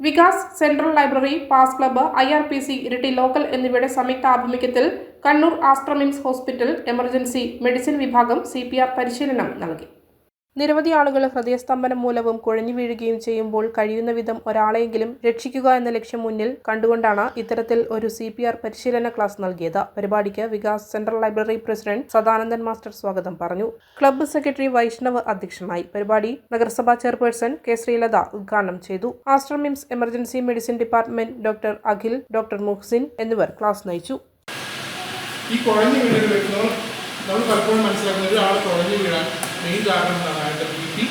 Vikas central library pass club I R P C Iritty local എന്നിവയുടെ സംയുക്ത ആഭിമുഖ്യത്തിൽ Kannur Aster MIMS hospital emergency medicine വിഭാഗം C പരിശീലനം നൽകി. നിരവധി ആളുകൾ ഹൃദയസ്തംഭനം മൂലവും കുഴഞ്ഞു വീഴുകയും ചെയ്യുമ്പോൾ കഴിയുന്ന വിധം ഒരാളെയെങ്കിലും രക്ഷിക്കുക എന്ന ലക്ഷ്യം മുന്നിൽ കണ്ടുകൊണ്ടാണ് ഇത്തരത്തിൽ ഒരു സി പി ആർ പരിശീലന ക്ലാസ് നൽകിയത്. പരിപാടിക്ക് Vikas central library president Sadanandan master സ്വാഗതം പറഞ്ഞു. ക്ലബ്ബ് സെക്രട്ടറി വൈഷ്ണവ് അധ്യക്ഷനായി. പരിപാടി നഗരസഭാ ചെയർപേഴ്സൺ കെ ശ്രീലത ഉദ്ഘാടനം ചെയ്തു. Aster MIMS emergency medicine department doctor Akhil doctor Muhsin എന്നിവർ ക്ലാസ് നയിച്ചു. ഈ കുഴഞ്ഞു വീഴുന്ന നമ്മൾ പലപ്പോഴും മനസ്സിലാക്കുന്നത് ഒരാൾ കുഴഞ്ഞു വീഴാൻ മെയിൻ കാരണം എന്താണ് അയാളുടെ ബി പി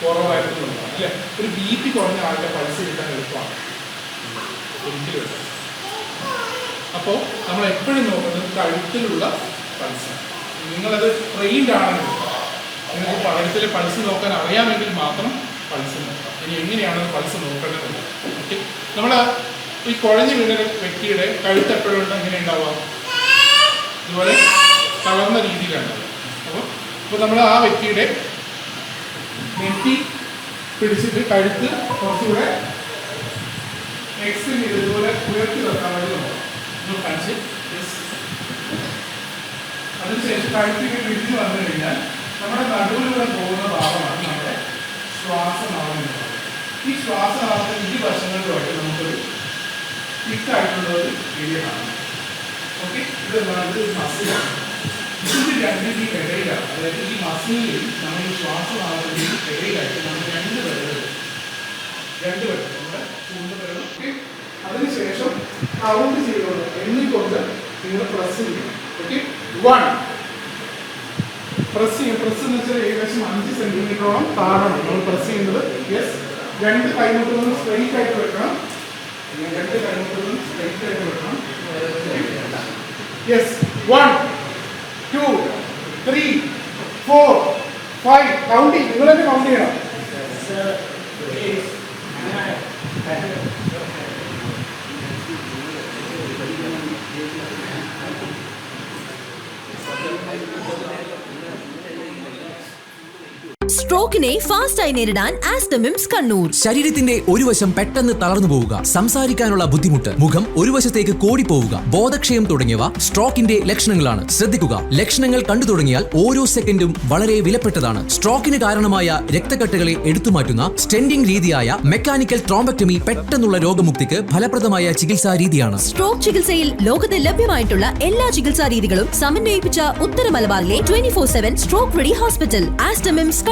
കുറവായിട്ടുള്ളതാണ് അല്ലേ? ഒരു ബി പി കുറഞ്ഞ ആളുടെ പൾസ് കിട്ടാൻ എളുപ്പമാണ്. അപ്പോൾ നമ്മൾ എപ്പോഴും നോക്കുന്നത് കഴുത്തിലുള്ള പൾസ് നിങ്ങളത് ട്രെയിൻഡ് ആണെങ്കിൽ നിങ്ങൾക്ക് പഴയത്തിലെ പൾസ് നോക്കാൻ അറിയാമെങ്കിൽ മാത്രം പൾസ് നോക്കാം ഇനി എങ്ങനെയാണ് പൾസ് നോക്കേണ്ടത് ഓക്കെ? നമ്മൾ ഈ കുഴഞ്ഞു വീണ വ്യക്തിയുടെ കഴുത്ത് എപ്പോഴും എങ്ങനെ ഉണ്ടാവാം ഇതുപോലെ തളർന്ന രീതിയിലാണ്. അപ്പോൾ ഇപ്പോൾ നമ്മൾ ആ വ്യക്തിയുടെ നെറ്റി പിടിച്ചിട്ട് കഴുത്ത് കുറച്ചുകൂടെ ചെയ്ത് ഇതുപോലെ ഉയർത്തി വെക്കാൻ വേണ്ടി Yes. അതിനുശേഷം കഴുത്തിങ്ങനെ പിടിച്ച് വന്നു കഴിഞ്ഞാൽ നമ്മുടെ നടുവിലൂടെ പോകുന്ന ഭാഗമാണ് നമ്മുടെ ശ്വാസനാളം ഈ ശ്വാസനാളത്തിന് ഈ വശങ്ങളിലുമായിട്ട് നമുക്കൊരു തിക്കായിട്ടുള്ള ഒരു ഏരിയ കാണാം. ഓക്കെ ഇത് എന്താണ്? ഇത് മസിലാണ് ഇതിന്റെ രണ്ടിന്റെയും ഇടയിലാണ് അതായത് ഈ മസിലിൽ നമ്മൾ ഈ ശ്വാസനാളത്തിന്റെയും ഇടയിലായിട്ട് നമ്മൾ രണ്ട് വിരലുകൾ രണ്ട് വിരൽ നമ്മുടെ ചൂണ്ട് വിരൽ അതിനുശേഷം കൗണ്ട് ചെയ്തോളൂ എണ്ണിക്കൊണ്ട് നിങ്ങൾ പ്രസ് ചെയ്യും ഓക്കെ വൺ പ്രസ് ചെയ്യും പ്രസ് എന്ന് വെച്ചാൽ ഏകദേശം അഞ്ച് സെന്റിമീറ്ററോളം താഴണം നമ്മൾ പ്രസ് ചെയ്യുന്നത് യെസ് രണ്ട് കൈമുട്ടുകളും സ്ട്രൈറ്റ് ആയിട്ട് വെക്കണം രണ്ട് കൈമുട്ടുകളും സ്ട്രൈറ്റ് ആയിട്ട് വെക്കണം yes one two three four five count നിങ്ങൾ തന്നെ കൗണ്ട് ചെയ്യണം. സ്ട്രോക്കിനെ ഫാസ്റ്റായി നേരിടാൻ ആസ്റ്റമിംസ് കണ്ണൂർ. ശരീരത്തിന്റെ ഒരു വശം പെട്ടെന്ന് തളർന്നു പോവുക സംസാരിക്കാനുള്ള ബുദ്ധിമുട്ട് മുഖം ഒരു വശത്തേക്ക് കോടിപ്പോവുക ബോധക്ഷയം തുടങ്ങിയവ സ്ട്രോക്കിന്റെ ലക്ഷണങ്ങളാണ്. ശ്രദ്ധിക്കുക ലക്ഷണങ്ങൾ കണ്ടു തുടങ്ങിയാൽ ഓരോ സെക്കൻഡും വളരെ വിലപ്പെട്ടതാണ്. സ്ട്രോക്കിന് കാരണമായ രക്തക്കെട്ടുകളെ എടുത്തുമാറ്റുന്ന സ്റ്റെൻഡിംഗ് രീതിയായ മെക്കാനിക്കൽ ട്രോംബക്ടമി പെട്ടെന്നുള്ള രോഗമുക്തിക്ക് ഫലപ്രദമായ ചികിത്സാ രീതിയാണ്. സ്ട്രോക്ക് ചികിത്സയിൽ ലോകത്ത് ലഭ്യമായിട്ടുള്ള എല്ലാ ചികിത്സാ രീതികളും സമന്വയിപ്പിച്ച ഉത്തര മലബാറിലെ twenty four seven stroke ready hospital Aster MIMS